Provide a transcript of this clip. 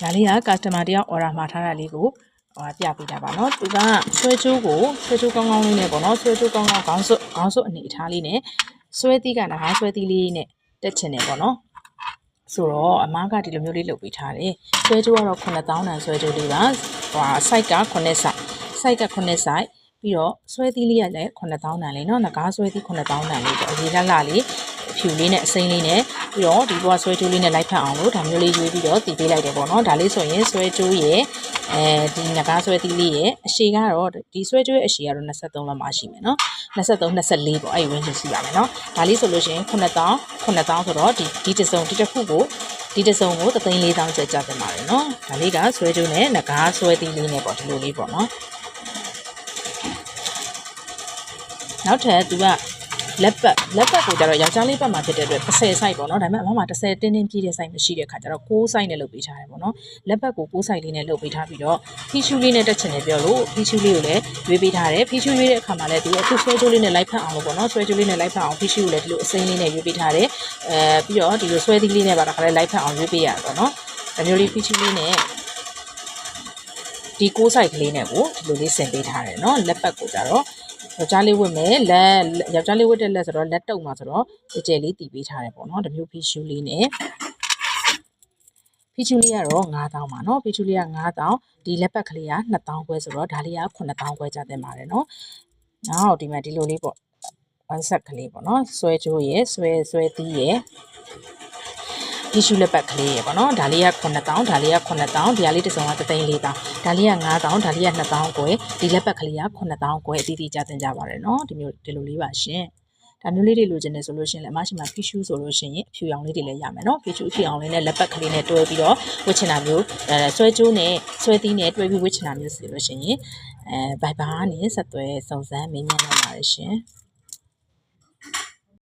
ဒါလေးက customer တယောက် order မှာထားတာလေးကိုဟိုပြပေးတာပါเนาะသူကဆွဲချိုးကိုဆွဲချိုးကောင်းကောင်းလေးနဲ့ပေါ့เนาะဆွဲချိုးကောင်းကောင်းခေါင်းစွပ်ခေါင်းစွပ်အနေအထားလေးနဲ့ဆွဲသီးကနဂါးဆွဲသီးလေးနဲ့တက်ချင်တယ်ပေါ့เนาะဆိုတော့အမားကဒီလိုမျိုးလေးလုပ်ပေးထားတယ်ဆွဲချိုးကတော့9000တန်ဆွဲချိုးလေးပါဟို site က9 site site က9 site ပြီးတော့ဆွဲသီးလေးကလည်း9000တန်လေးเนาะငကားဆွဲသီး9000တန်လေးပေါ့အရေးလှလှလေး ဖြူလေးနဲ့အစိမ်းလေးနဲ့ပြီးတော့ဒီဘွားဆွဲကြိုးလေးနဲ့လိုက်ဖက်အောင်လို့ဒါမျိုးလေးရွေးပြီးတော့တည်ပေးလိုက်တယ်ပေါ့နော်ဒါလေးဆိုရင်ဆွဲကြိုးရဲ့အဲဒီငကားဆွဲသီးလေးရဲ့အရှည်ကတော့ဒီဆွဲကြိုးရဲ့အရှည်ကတော့23လောက်မှရှိမယ်နော်23 24ပေါ့အဲ့ဒီဝင်းချင်းရှိရမယ်နော်ဒါလေးဆိုလို့ရှိရင်9000 9000ဆိုတော့ဒီဒီတစုံဒီတစ်ခုကိုဒီတစုံကို34000ကျပ်ကျပ်တင်ပါတယ်နော်ဒါလေးကဆွဲကြိုးနဲ့ငကားဆွဲသီးလေးနဲ့ပေါ့ဒီလိုလေးပေါ့နော်နောက်ထပ်သူက လက်ပတ်လက်ပတ်ကိုကျတော့ယောက်ျားလေးပတ်မှာဖြစ်တဲ့အတွက်30 site ပေါ့နော်ဒါပေမဲ့အမမှာ30တင်းတင်းပြည့်တဲ့ site မရှိတဲ့ခါကျတော့6 site နဲ့လုပ်ပေးထားတယ်ပေါ့နော်လက်ပတ်ကို6 site လေးနဲ့လုပ်ပေးထားပြီးတော့ဖီချူလေးနဲ့တက်ချင်တယ်ပြောလို့ဖီချူလေးကိုလည်းရွေးပေးထားတယ်ဖီချူရွေးတဲ့အခါမှာလည်းသူအခုဆွဲချိုးလေးနဲ့လိုက်ဖက်အောင်လို့ပေါ့နော်ဆွဲချိုးလေးနဲ့လိုက်ဖက်အောင်ဖီချူကိုလည်းဒီလိုအစိမ်းလေးနဲ့ရွေးပေးထားတယ်အဲပြီးတော့ဒီလိုဆွဲသီးလေးနဲ့ပါတော့ခါလေးလိုက်ဖက်အောင်ရွေးပေးရတယ်ပေါ့နော်ဒါမျိုးလေးဖီချူလေးနဲ့ဒီ6 site ကလေးနဲ့ကိုဒီလိုလေးဆင်ပေးထားတယ်เนาะလက်ပတ်ကိုကြတော့ ယောက်ျားလေးဝတ်မယ်လက်ယောက်ျားလေးဝတ်တဲ့လက်ဆိုတော့လက်တုပ်မှာဆိုတော့ကြဲကြဲလေးတည်ပေးထားတယ်ပေါ့နော်တမျိုးဖီရှူလေးနဲ့ဖီရှူလေးကတော့9000ပါနော်ဖီရှူလေးက9000ဒီလက်ပတ်ကလေးက2000ခွဲဆိုတော့ဒါလေးက9000ခွဲကျတင်ပါတယ်နော်နောက်ဒီမှာဒီလိုလေးပေါ့ one set ကလေးပေါ့နော်ဆွဲကြိုးရယ်ဆွဲဆွဲသီးရယ် တီရှူလက်ပတ်ကလေးရယ်ပေါ့နော်ဒါလေးက9000ဒါလေးက9000ဒီဟာလေးတစ်စုံက3,400ဒါလေးက9000ဒါလေးက2000ကိုဒီလက်ပတ်ကလေးက9000ကိုအတီးတီးကြတင်ကြပါတယ်နော်ဒီမျိုးဒီလိုလေးပါရှင်ဒါမျိုးလေးတွေလိုချင်တယ်ဆိုလို့ရှိရင်လည်းအမရှိမှာဖီရှူဆိုလို့ရှိရင်အဖြူရောင်လေးတွေလည်းရမယ်နော်ဖီရှူအဖြူရောင်လေးနဲ့လက်ပတ်ကလေးနဲ့တွဲပြီးတော့ဝတ်ချင်တာမျိုးအဲဆွဲကြိုးနဲ့ဆွဲသီးနဲ့တွဲပြီးဝတ်ချင်တာမျိုးဆိုလို့ရှိရင်အဲဘိုက်ဘာနဲ့ဆက်သွဲစုံစမ်းမင်းမြန်းနိုင်ပါတယ်ရှင်